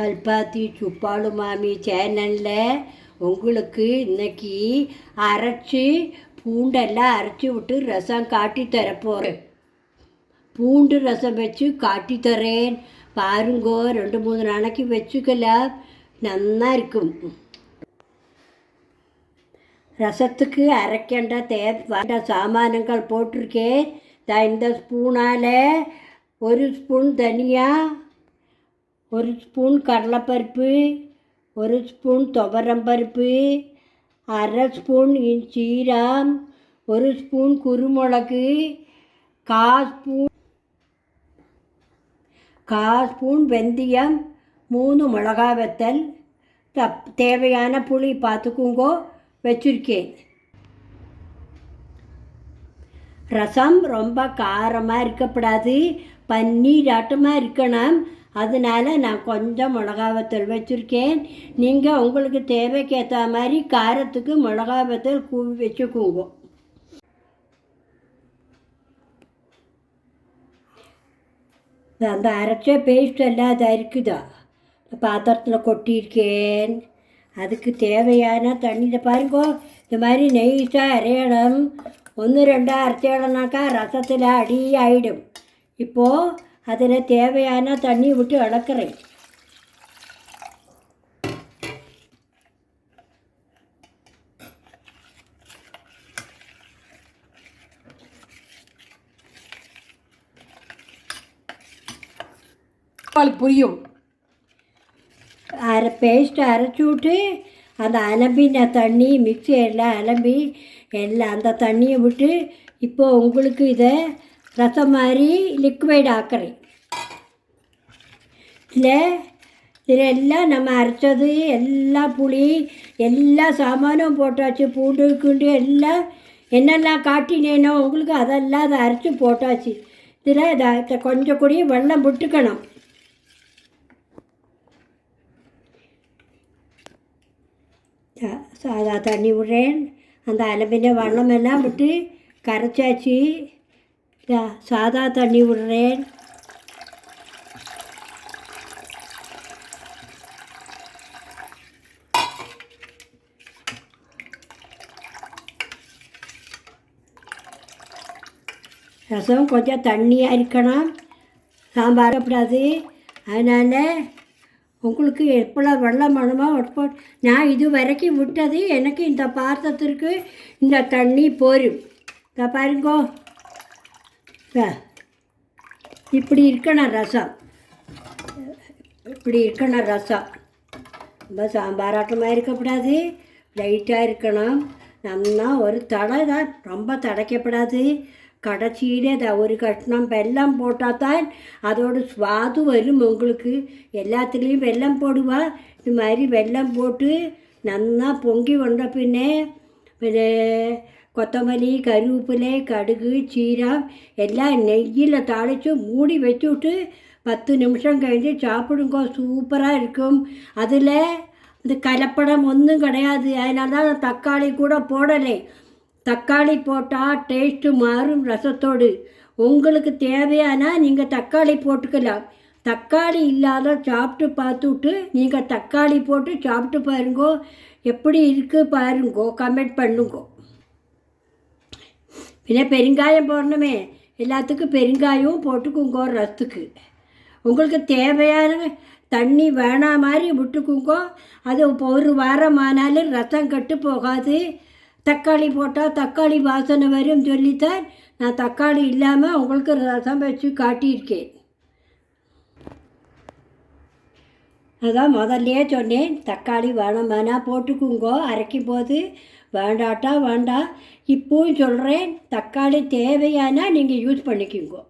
கல்பாத்தி சுப்பாலு மாமி சேனலில் உங்களுக்கு இன்னைக்கு அரைச்சி பூண்டெல்லாம் அரைச்சி விட்டு ரசம் காட்டி தரப்போகிறேன் பூண்டு ரசம் வச்சு காட்டி தரேன். பாருங்கோ ரெண்டு மூணு நாளைக்கு வச்சுக்கல நல்லா இருக்கும். ரசத்துக்கு அரைக்கண்ட தேவை சாமானங்கள் போட்டிருக்கேன். இந்த ஸ்பூனால் ஒரு ஸ்பூன் தனியாக ஒரு ஸ்பூன் கடலைப்பருப்பு ஒரு ஸ்பூன் துவரம்பருப்பு அரை ஸ்பூன் இ- சீரம் ஒரு ஸ்பூன் குருமிளகு கா ஸ்பூன் கா ஸ்பூன் வெந்தயம் மூணு மிளகா வத்தல் தப் தேவையான புளி பார்த்துக்குங்கோ வச்சுருக்கேன். ரசம் ரொம்ப காரமாக இருக்கக்கூடாது பன்னீராட்டமாக இருக்கணும். அதனால் நான் கொஞ்சம் மிளகாவத்தூள் வச்சுருக்கேன். நீங்கள் உங்களுக்கு தேவைக்கு ஏற்ற மாதிரி காரத்துக்கு மிளகாவத்தூள் கூவி கூ அந்த அரைச்ச பேஸ்ட் எல்லாம் அது இருக்குதா? பாத்திரத்தில் கொட்டியிருக்கேன். அதுக்கு தேவையான தண்ணியில் பாருங்கோ இந்த மாதிரி நெய்ஸாக அரையணும். ஒன்று ரெண்டாக அரைச்சிடனாக்கா ரசத்தில் அடி ஆகிடும் இப்போது அதில் தேவையான தண்ணி விட்டு அவளுக்கு புரியும் அரை பேஸ்ட் அரைச்சி விட்டு அந்த அலம்பின தண்ணி மிக்ஸி எல்லாம் அலம்பி எல்லாம் அந்த தண்ணியை விட்டு இப்போ உங்களுக்கு இதை ரசம் மாதிரி லிக்விட் ஆக்குறேன் இதில் இதில் நம்ம அரைச்சது எல்லா புளி எல்லா சாமானும் போட்டாச்சு பூண்டு குண்டு எல்லாம் என்னெல்லாம் காட்டினேனோ உங்களுக்கு அதெல்லாம் அதை அரைச்சி போட்டாச்சு. இதில் இதை கொஞ்சம் கூடிய வெள்ளம் விட்டுக்கணும். சாதா தண்ணி விடுறேன். அந்த அலம்பின வெள்ளமெல்லாம் விட்டு கரைச்சாச்சு. சாதா தண்ணி விடுறேன். ரசம் கொஞ்சம் தண்ணியாக இருக்கணும். சாம்பார் கூடாது அதனால் உங்களுக்கு எப்போ வெள்ளம் வேணுமோ எப்போ நான் இது வரைக்கும் விட்டது. எனக்கு இந்த பாத்திரத்திற்கு இந்த தண்ணி போரும் இந்த பாருங்கோ. இப்படி இருக்கணும் ரசம் இப்படி இருக்கணும் ரசம் ரொம்ப சாம்பாராட்டமாக இருக்கக்கூடாது லைட்டாக இருக்கணும் நல்லா ஒரு தடை தான் ரொம்ப தடைக்கப்படாது கடைசியில் அதை ஒரு கஷ்ணம் வெல்லம் போட்டால் தான் அதோட சுவாது வரும் உங்களுக்கு எல்லாத்துலேயும் வெல்லம் போடுவா இது மாதிரி வெல்லம் போட்டு நல்லா பொங்கி வந்த பின்னே പിന്നെ கொத்தமல்லி கருவேப்பிலை கடுகு சீரம் எல்லாம் நெய்யில் தாளித்து மூடி வச்சு விட்டு பத்து நிமிஷம் கழிஞ்சு சாப்பிடுங்க. சூப்பராக இருக்கும். அதில் இந்த கலப்படம் ஒன்றும் கிடையாது. அதனால தான் தக்காளி கூட போடலை. தக்காளி போட்டால் டேஸ்ட்டு மாறும் ரசத்தோடு. உங்களுக்கு தேவையானால் நீங்கள் தக்காளி போட்டுக்கலாம். தக்காளி இல்லாத சாப்பிட்டு பார்த்துட்டு நீங்கள் தக்காளி போட்டு சாப்பிட்டு பாருங்கோ. எப்படி இருக்குது பாருங்கோ. கமெண்ட் பண்ணுங்கோ. പിന്നെ பெருங்காயம் போடணுமே எல்லாத்துக்கும் பெருங்காயமும் போட்டுக்குங்கோ ரசத்துக்கு உங்களுக்கு தேவையான தண்ணி வேணா மாதிரி விட்டுக்குங்கோ அது இப்போ ஒரு வாரம் ஆனாலும் ரசம் கெட்டு போகாது தக்காளி போட்டால் தக்காளி வாசனை வரும் சொல்லித்தான் நான் தக்காளி இல்லாமல் உங்களுக்கு ரசம் வச்சு காட்டியிருக்கேன் அதான் முதல்லையே சொன்னேன் தக்காளி வேணும் வேணாம் போட்டுக்குங்கோ அரைக்கும் போது வேண்டாட்டா வேண்டாம் இப்போவும் சொல்கிறேன் தக்காளி தேவையானா நீங்கள் யூஸ் பண்ணிக்குங்கோ.